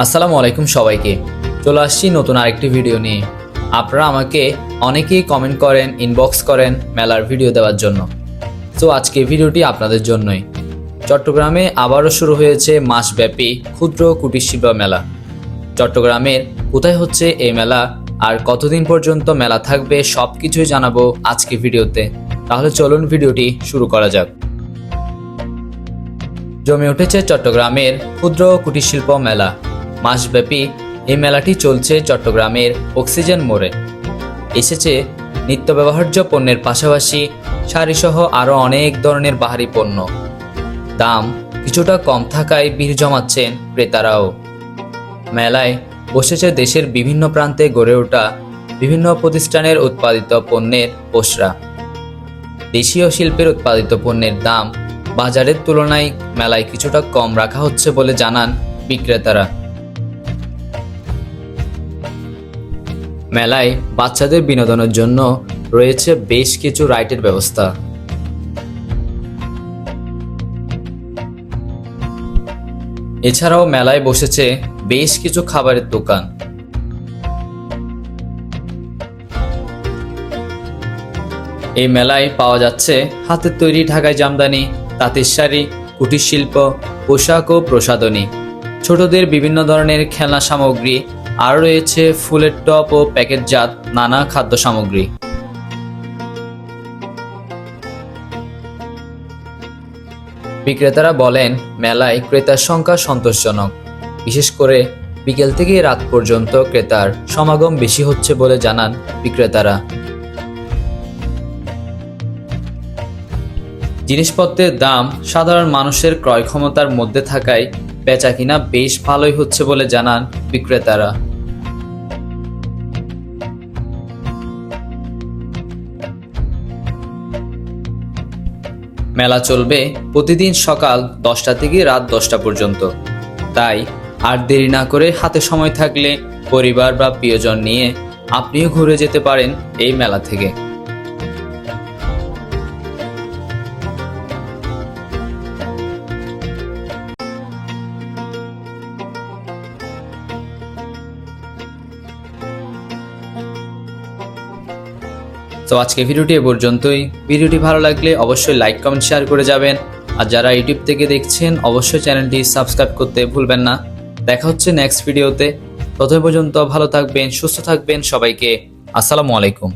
আসসালামু আলাইকুম সবাইকে। চলে আসছি নতুন আরেকটি ভিডিও নিয়ে। আপনারা আমাকে অনেকেই কমেন্ট করেন ইনবক্স করেন মেলার ভিডিও দেওয়ার জন্য। তো আজকে ভিডিওটি আপনাদের জন্যই। চট্টগ্রামে আবারও শুরু হয়েছে মাসব্যাপী ক্ষুদ্র কুটির শিল্প মেলা। চট্টগ্রামের কোথায় হচ্ছে এই মেলা আর কতদিন পর্যন্ত মেলা থাকবে সব কিছুই জানাব আজকে ভিডিওতে তাহলে চলুন ভিডিওটি শুরু করা যাক। জমে উঠেছে চট্টগ্রামের ক্ষুদ্র কুটির শিল্প মেলা। মাসব্যাপী এই মেলাটি চলছে চট্টগ্রামের অক্সিজেন মোড়ে। এসেছে নিত্য ব্যবহার্য পণ্যের পাশাপাশি শাড়িসহ আরও অনেক ধরনের বাহারি পণ্য। দাম কিছুটা কম থাকায় ভিড় জমাচ্ছেন ক্রেতারাও। মেলায় বসেছে দেশের বিভিন্ন প্রান্তে গড়ে ওঠা বিভিন্ন প্রতিষ্ঠানের উৎপাদিত পণ্যের পোশরা দেশীয় শিল্পের উৎপাদিত পণ্যের দাম বাজারের তুলনায় মেলায় কিছুটা কম রাখা হচ্ছে বলে জানান বিক্রেতারা। মেলায় বাচ্চাদের বিনোদনের জন্য রয়েছে বেশ কিছু রাইডের ব্যবস্থা। এছাড়াও মেলায় বসেছে বেশ কিছু খাবারের দোকান। এই মেলায় পাওয়া যাচ্ছে হাতের তৈরি ঢাকায় জামদানি, তাঁতের শাড়ি, কুটির শিল্প, পোশাক ও প্রসাধনী। ছোটদের বিভিন্ন ধরনের খেলনা সামগ্রী আর রয়েছে ফুলের টপ ও প্যাকেটজাত নানা খাদ্য সামগ্রী। বিক্রেতারা বলেন, মেলায় ক্রেতার সংখ্যা সন্তোষজনক। বিশেষ করে বিকেল থেকে রাত পর্যন্ত ক্রেতার সমাগম বেশি হচ্ছে বলে জানান বিক্রেতারা। জিনিসপত্রের দাম সাধারণ মানুষের ক্রয় ক্ষমতার মধ্যে থাকায় বেচা কিনা বেশ ভালোই হচ্ছে বলে জানান বিক্রেতারা। মেলা চলবে প্রতিদিন সকাল দশটা থেকে রাত দশটা পর্যন্ত। তাই আর দেরি না করে হাতে সময় থাকলে পরিবার বা প্রিয়জন নিয়ে আপনিও ঘুরে যেতে পারেন এই মেলা থেকে। তো আজকে ভিডিওটি এ পর্যন্তই। ভিডিওটি ভালো লাগলে অবশ্যই লাইক কমেন্ট শেয়ার করে যাবেন। আর যারা ইউটিউব থেকে দেখছেন, অবশ্যই চ্যানেলটি সাবস্ক্রাইব করতে ভুলবেন না। দেখা হচ্ছে নেক্সট ভিডিওতে ততক্ষণ পর্যন্ত ভালো থাকবেন, সুস্থ থাকবেন সবাইকে। আসসালামু আলাইকুম।